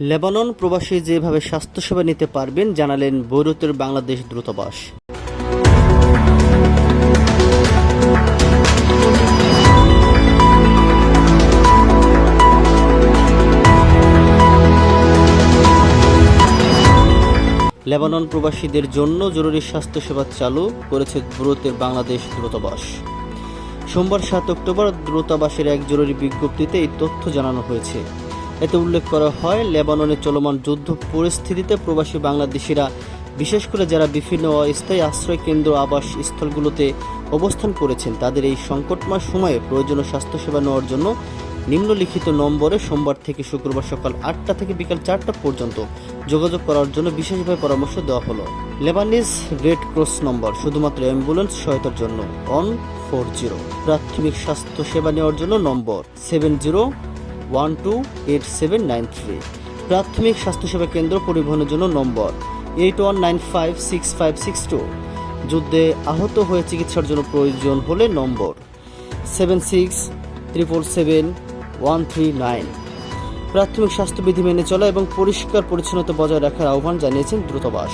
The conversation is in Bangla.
লেবানন প্রবাসী যেভাবে স্বাস্থ্যসেবা নিতে পারবেন জানালেন বৈরুতের বাংলাদেশ দূতাবাস। লেবানন প্রবাসীদের জন্য জরুরি স্বাস্থ্যসেবা চালু করেছে বৈরুতের বাংলাদেশ দূতাবাস। সোমবার সাত অক্টোবর দূতাবাসের এক জরুরি বিজ্ঞপ্তিতে এই তথ্য জানানো হয়েছে। এতে উল্লেখ করা হয়, লেবাননে চলমান যুদ্ধ পরিস্থিতিতে প্রবাসী বাংলাদেশিরা, বিশেষ করে যারা বিভিন্ন অস্থায়ী আশ্রয় কেন্দ্র, আবাস স্থলগুলোতে অবস্থান করেছেন, তাদের এই সংকটময় সময়ে প্রয়োজনীয় স্বাস্থ্যসেবা নেওয়ার জন্য নিম্নলিখিত নম্বরে সোমবার থেকে শুক্রবার সকাল আটটা থেকে বিকাল চারটা পর্যন্ত যোগাযোগ করার জন্য বিশেষভাবে পরামর্শ দেওয়া হলো। লেবানিজ রেড ক্রস নম্বর, শুধুমাত্র অ্যাম্বুলেন্স সহায়তার জন্য অন ফোর জিরো। প্রাথমিক স্বাস্থ্য সেবা নেওয়ার জন্য number, seven zero one two eight seven nine three প্রাথমিক স্বাস্থ্যসেবা কেন্দ্র পরিবহনের জন্য number eight one nine five six five six two যুদ্ধে আহত হয়ে চিকিৎসার জন্য প্রয়োজন হলে number seven six triple seven one three nine প্রাথমিক স্বাস্থ্যবিধি মেনে চলা এবং পরিষ্কার পরিচ্ছন্নতা বজায় রাখার আহ্বান জানিয়েছেন দ্রুতবাস।